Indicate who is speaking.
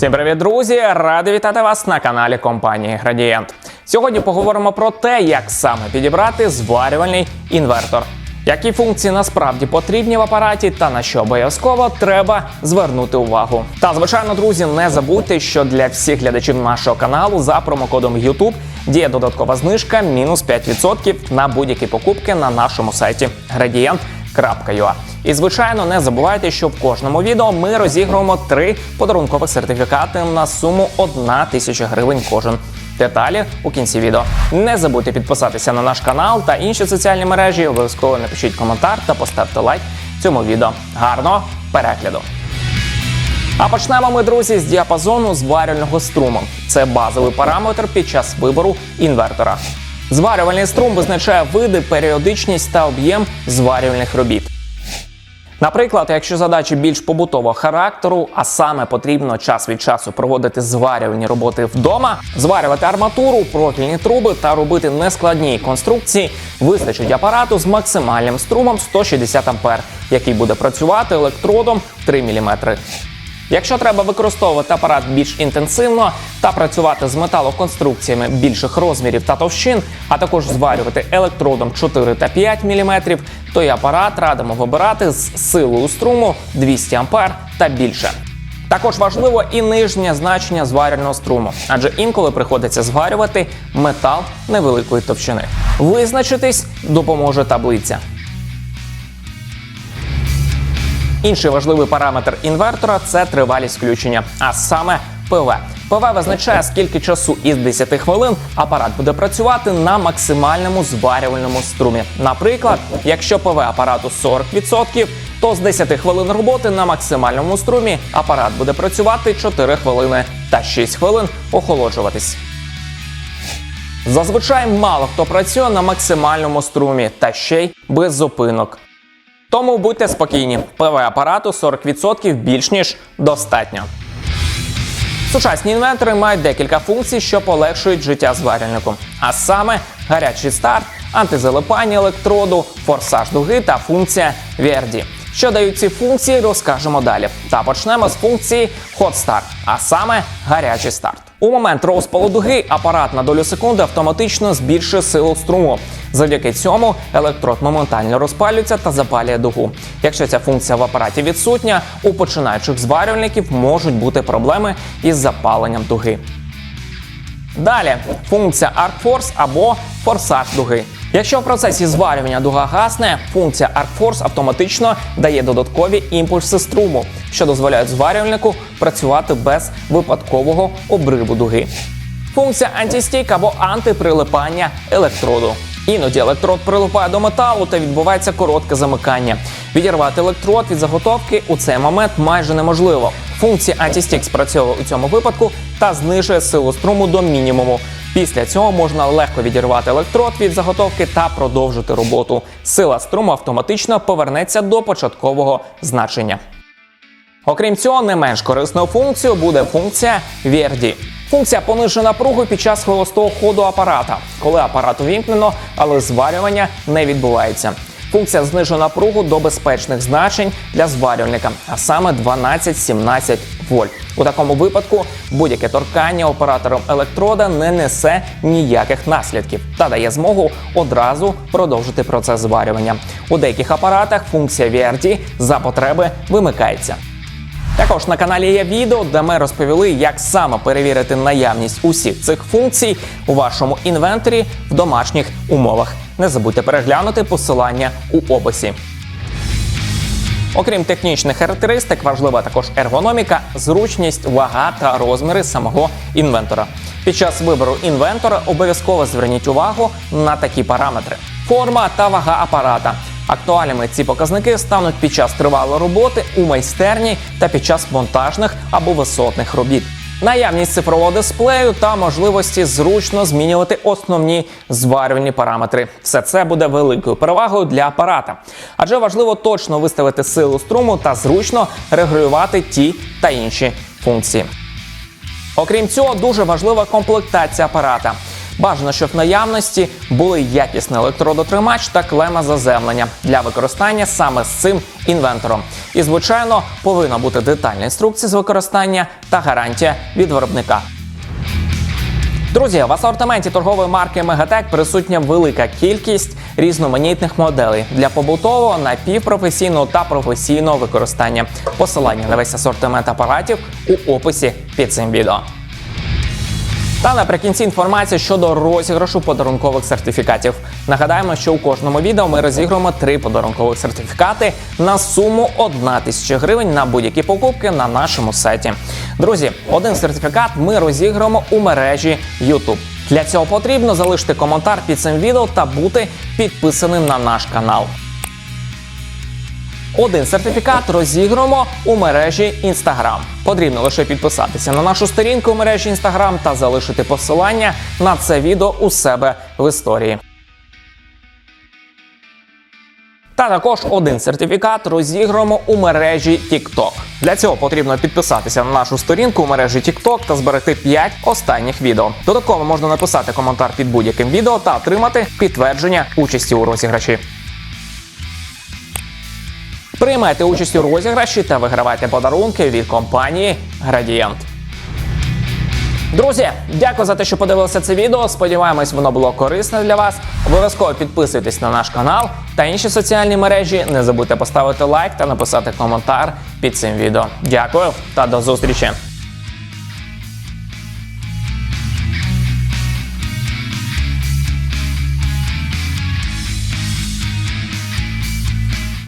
Speaker 1: Всім привіт, друзі! Радий вітати вас на каналі компанії Градієнт. Сьогодні поговоримо про те, як саме підібрати зварювальний інвертор. Які функції насправді потрібні в апараті та на що обов'язково треба звернути увагу. Та звичайно, друзі, не забудьте, що для всіх глядачів нашого каналу за промокодом YouTube діє додаткова знижка мінус 5% на будь-які покупки на нашому сайті gradient.ua. І звичайно, не забувайте, що в кожному відео ми розігруємо три подарункових сертифікати на суму 1 тисяча гривень кожен. Деталі у кінці відео. Не забудьте підписатися на наш канал та інші соціальні мережі. Обов'язково напишіть коментар та поставте лайк цьому відео. Гарного перегляду! А почнемо ми, друзі, з діапазону зварювального струму. Це базовий параметр під час вибору інвертора. Зварювальний струм визначає види, періодичність та об'єм зварювальних робіт. Наприклад, якщо задачі більш побутового характеру, а саме потрібно час від часу проводити зварювальні роботи вдома, зварювати арматуру, профільні труби та робити нескладні конструкції, вистачить апарату з максимальним струмом 160 А, який буде працювати електродом в 3 мм. Якщо треба використовувати апарат більш інтенсивно та працювати з металоконструкціями більших розмірів та товщин, а також зварювати електродом 4 та 5 мм, то і апарат радимо вибирати з силою струму 200 А та більше. Також важливо і нижнє значення зварювального струму, адже інколи приходиться зварювати метал невеликої товщини. Визначитись допоможе таблиця. Інший важливий параметр інвертора це тривалість включення, а саме ПВ. ПВ визначає, скільки часу із 10 хвилин апарат буде працювати на максимальному зварювальному струмі. Наприклад, якщо ПВ апарату 40%, то з 10 хвилин роботи на максимальному струмі апарат буде працювати 4 хвилини та 6 хвилин охолоджуватись. Зазвичай мало хто працює на максимальному струмі та ще й без зупинок. Тому будьте спокійні, ПВ апарату 40% більш ніж достатньо. Сучасні інвентори мають декілька функцій, що полегшують життя зварювальнику. А саме гарячий старт, антизалипання електроду, форсаж дуги та функція VRD. Що дають ці функції, розкажемо далі. Та почнемо з функції Hot Start, а саме гарячий старт. У момент розпалу дуги апарат на долю секунди автоматично збільшує силу струму. Завдяки цьому електрод моментально розпалюється та запалює дугу. Якщо ця функція в апараті відсутня, у починаючих зварювальників можуть бути проблеми із запаленням дуги. Далі функція Arc Force або форсаж дуги. Якщо в процесі зварювання дуга гасне, функція Arc Force автоматично дає додаткові імпульси струму, що дозволяють зварювальнику працювати без випадкового обриву дуги. Функція антистік або антиприлипання електроду. Іноді електрод прилипає до металу та відбувається коротке замикання. Відірвати електрод від заготовки у цей момент майже неможливо. Функція антистік спрацьовує у цьому випадку та знижує силу струму до мінімуму. Після цього можна легко відірвати електрод від заготовки та продовжити роботу. Сила струму автоматично повернеться до початкового значення. Окрім цього, не менш корисною функцією буде функція VRD. Функція понижує напругу під час холостого ходу апарата, коли апарат увімкнено, але зварювання не відбувається. Функція знижує напругу до безпечних значень для зварювальника, а саме 12-17 вольт. У такому випадку будь-яке торкання оператором електрода не несе ніяких наслідків та дає змогу одразу продовжити процес зварювання. У деяких апаратах функція VRD за потреби вимикається. Також на каналі є відео, де ми розповіли, як саме перевірити наявність усіх цих функцій у вашому інвенторі в домашніх умовах. Не забудьте переглянути посилання у описі. Окрім технічних характеристик, важлива також ергономіка, зручність, вага та розміри самого інвентора. Під час вибору інвентора обов'язково зверніть увагу на такі параметри: форма та вага апарата. Актуальними ці показники стануть під час тривалої роботи у майстерні та під час монтажних або висотних робіт. Наявність цифрового дисплею та можливості зручно змінювати основні зварювальні параметри. Все це буде великою перевагою для апарата, адже важливо точно виставити силу струму та зручно регулювати ті та інші функції. Окрім цього, дуже важлива комплектація апарата. Бажано, щоб в наявності були якісний електродотримач та клема заземлення для використання саме з цим інвентором. І, звичайно, повинна бути детальна інструкція з використання та гарантія від виробника. Друзі, в асортименті торгової марки Мегатек присутня велика кількість різноманітних моделей для побутового, напівпрофесійного та професійного використання. Посилання на весь асортимент апаратів у описі під цим відео. Та наприкінці інформація щодо розіграшу подарункових сертифікатів. Нагадаємо, що у кожному відео ми розігруємо три подарункових сертифікати на суму 1 тисяча гривень на будь-які покупки на нашому сайті. Друзі, один сертифікат ми розіграємо у мережі YouTube. Для цього потрібно залишити коментар під цим відео та бути підписаним на наш канал. Один сертифікат розіграємо у мережі Instagram. Потрібно лише підписатися на нашу сторінку у мережі Instagram та залишити посилання на це відео у себе в історії. Та також один сертифікат розіграємо у мережі TikTok. Для цього потрібно підписатися на нашу сторінку у мережі TikTok та зберегти 5 останніх відео. Додатково можна написати коментар під будь-яким відео та отримати підтвердження участі у розіграші. Приймайте участь у розіграші та вигравайте подарунки від компанії Градієнт. Друзі, дякую за те, що подивилися це відео. Сподіваємось, воно було корисне для вас. Обов'язково підписуйтесь на наш канал та інші соціальні мережі. Не забудьте поставити лайк та написати коментар під цим відео. Дякую та до зустрічі!